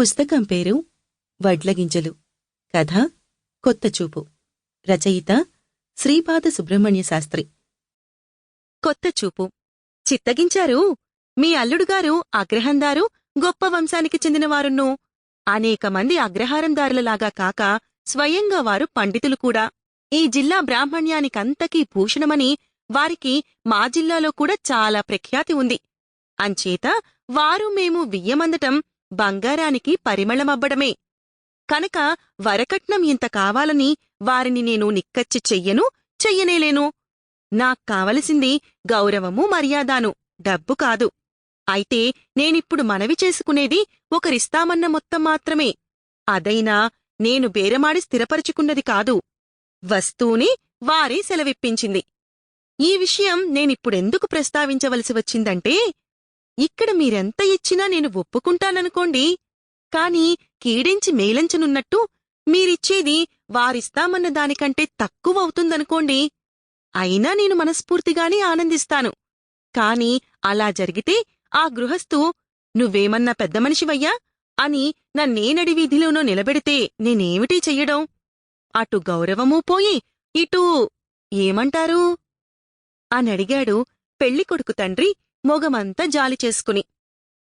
పుస్తకం పేరు వడ్లగింజలు. కథ కొత్త చూపు. రచయిత శ్రీపాద సుబ్రహ్మణ్య శాస్త్రి. కొత్త చూపు. చిత్తగించారు? మీ అల్లుడుగారు అగ్రహందారు గొప్ప వంశానికి చెందినవారున్ను. అనేక మంది అగ్రహారందారులలాగా కాక స్వయంగా వారు పండితులు కూడా. ఈ జిల్లా బ్రాహ్మణ్యానికంతకీ భూషణమని వారికి మా జిల్లాలో కూడా చాలా ప్రఖ్యాతి ఉంది. అంచేత వారు మేము వియ్యమందటం బంగారానికి పరిమళమవ్వడమే. కనుక వరకట్నం ఇంత కావాలని వారిని నేను నిక్కచ్చి చెయ్యను చెయ్యనేలేను. నాక్కావలసింది గౌరవము మర్యాదాను డబ్బు కాదు. అయితే నేనిప్పుడు మనవి చేసుకునేది ఒకరిస్తామన్న మొత్తం మాత్రమే. అదైనా నేను బేరమాడి స్థిరపరుచుకున్నది కాదు. వస్తూనే వారే సెలవిప్పించింది. ఈ విషయం నేనిప్పుడెందుకు ప్రస్తావించవలసి వచ్చిందంటే ఇక్కడ మీరెంత ఇచ్చినా నేను ఒప్పుకుంటాననుకోండి. కాని కీడించి మేలంచనున్నట్టు మీరిచ్చేది వారిస్తామన్న దానికంటే తక్కువవుతుందనుకోండి. అయినా నేను మనస్ఫూర్తిగానే ఆనందిస్తాను. కాని అలా జరిగితే ఆ గృహస్థు నువ్వేమన్నా పెద్ద మనిషివయ్యా అని నన్నేనడి వీధిలోనో నిలబెడితే నేనేమిటి చెయ్యడం? అటు గౌరవమూ పోయి ఇటు ఏమంటారు? అనడిగాడు పెళ్ళికొడుకు తండ్రి మొగమంతా జాలి చేసుకుని.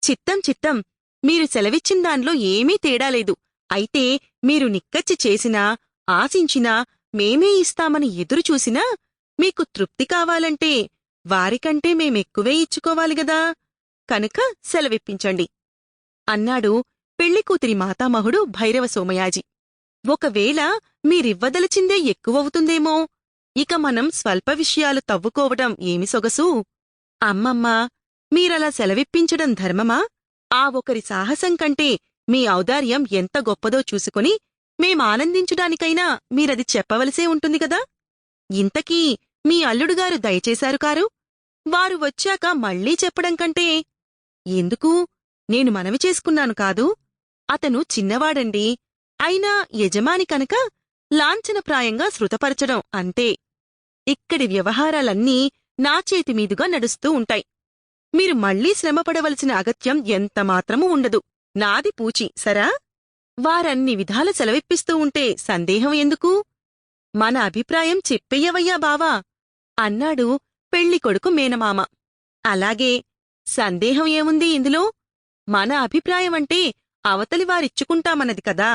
చిత్తం చిత్తం మీరు సెలవిచ్చిన దాన్లో ఏమీ తేడాలేదు అయితే మీరు నిక్కచ్చి చేసినా ఆశించినా మేమే ఇస్తామని ఎదురుచూసినా మీకు తృప్తి కావాలంటే వారికంటే మేమెక్కువే ఇచ్చుకోవాలి గదా? కనుక సెలవిప్పించండి. అన్నాడు పెళ్ళికూతురి మాతామహుడు భైరవ సోమయాజి ఒకవేళ మీరివ్వదలచిందే ఎక్కువవుతుందేమో ఇక మనం స్వల్ప విషయాలు తవ్వుకోవటం ఏమి సొగసు? అమ్మమ్మా మీరలా సెలవిప్పించడం ధర్మమా? ఆ ఒకరి సాహసం కంటే మీ ఔదార్యం ఎంత గొప్పదో చూసుకుని మేమానందించడానికైనా మీరది చెప్పవలసే ఉంటుంది కదా? ఇంతకీ మీ అల్లుడుగారు దయచేశారు కారు? వారు వచ్చాక మళ్ళీ చెప్పడం కంటే ఎందుకు? నేను మనవి చేసుకున్నాను కాదు. అతను చిన్నవాడండి. అయినా యజమాని కనుక లాంఛనప్రాయంగా శృతపరచడం అంతే. ఇక్కడి వ్యవహారాలన్నీ నా చేతి మీదుగా నడుస్తూ ఉంటాయి. మీరు మళ్ళీ శ్రమపడవలసిన అగత్యం ఎంతమాత్రమూ ఉండదు. నాది పూచి సరా? వారన్ని విధాల సెలవిప్పిస్తూ ఉంటే సందేహం ఎందుకు? మన అభిప్రాయం చెప్పెయ్యవయ్యా బావా! అన్నాడు పెళ్ళికొడుకు మేనమామ. అలాగే సందేహం ఏముంది ఇందులో? మన అభిప్రాయమంటే అవతలి వారిచ్చుకుంటామన్నది కదా!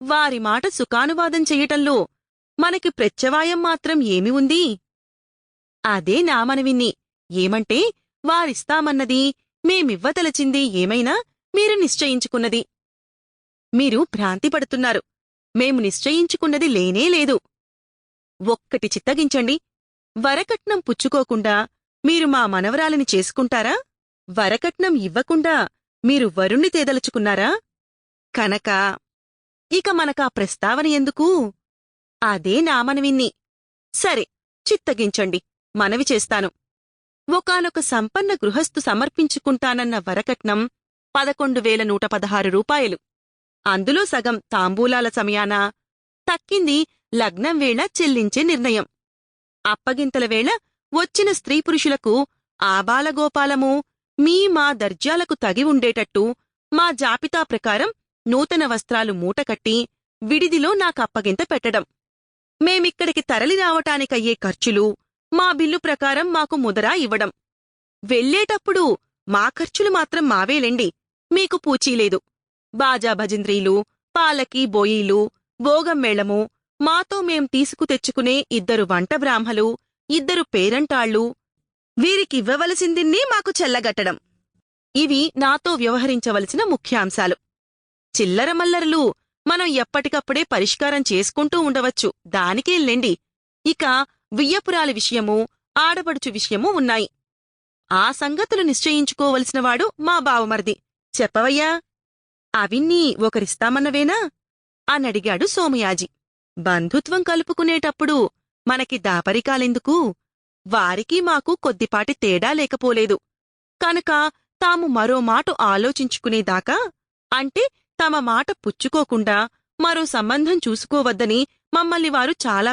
వారి మాట సుఖానువాదం చెయ్యటంలో మనకి ప్రత్యవాయం మాత్రం ఏమి ఉంది? అదే నా మనవిన్ని. ఏమంటే వారిస్తామన్నది మేమివ్వతలచింది ఏమైనా మీరు నిశ్చయించుకున్నది. మీరు భ్రాంతి పడుతున్నారు. మేము నిశ్చయించుకున్నది లేనే లేదు. ఒక్కటి చిత్తగించండి. వరకట్నం పుచ్చుకోకుండా మీరు మా మనవరాలిని చేసుకుంటారా? వరకట్నం ఇవ్వకుండా మీరు వరుణ్ణి తేదలుచుకున్నారా? కనుక ఇక మనకా ప్రస్తావన ఎందుకు? అదే నా మనవిన్ని. సరే చిత్తగించండి. మనవి చేస్తాను. ఒకనొక సంపన్న గృహస్థు సమర్పించుకుంటానన్న వరకట్నం పదకొండు వేల నూట పదహారు రూపాయలు. అందులో సగం తాంబూలాల సమయాన తక్కింది లగ్నం వేళ చెల్లించే నిర్ణయం. అప్పగింతల వేళ వచ్చిన స్త్రీ పురుషులకు ఆబాలగోపాలము మీ మా దర్జాలకు తగి ఉండేటట్టు మా జాబితా ప్రకారం నూతన వస్త్రాలు మూటకట్టి విడిదిలో నాకప్పగింత పెట్టడం. మేమిక్కడికి తరలి రావటానికయ్యే ఖర్చులు మా బిల్లు ప్రకారం మాకు ముదరా ఇవ్వడం. వెళ్ళేటప్పుడు మా ఖర్చులు మాత్రం మావేలెండి. మీకు పూచీలేదు బాజా భజింద్రీలు పాలకి బోయీలు భోగం మాతో మేం తీసుకు తెచ్చుకునే ఇద్దరు వంట బ్రాహ్మలు ఇద్దరు పేరంటాళ్ళు వీరికివ్వవలసిందిన్నీ మాకు చెల్లగట్టడం. ఇవి నాతో వ్యవహరించవలసిన ముఖ్యాంశాలు. చిల్లరమల్లరలు మనం ఎప్పటికప్పుడే పరిష్కారం చేసుకుంటూ ఉండవచ్చు. దానికేళ్ళండి ఇక వియ్యపురాలి విషయమూ ఆడపడుచు విషయమూ ఉన్నాయి. ఆ సంగతులు నిశ్చయించుకోవలసినవాడు మా బావమరిది. చెప్పవయ్యా అవిన్నీ ఒకరిస్తామన్నవేనా? అనడిగాడు సోమయాజి. బంధుత్వం కలుపుకునేటప్పుడు మనకి దాపరికాలెందుకు? వారికి మాకు కొద్దిపాటి తేడా లేకపోలేదు. కనుక తాము మరో మాట ఆలోచించుకునేదాకా అంటే తమ మాట పుచ్చుకోకుండా మరో సంబంధం చూసుకోవద్దని మమ్మల్ని వారు చాలా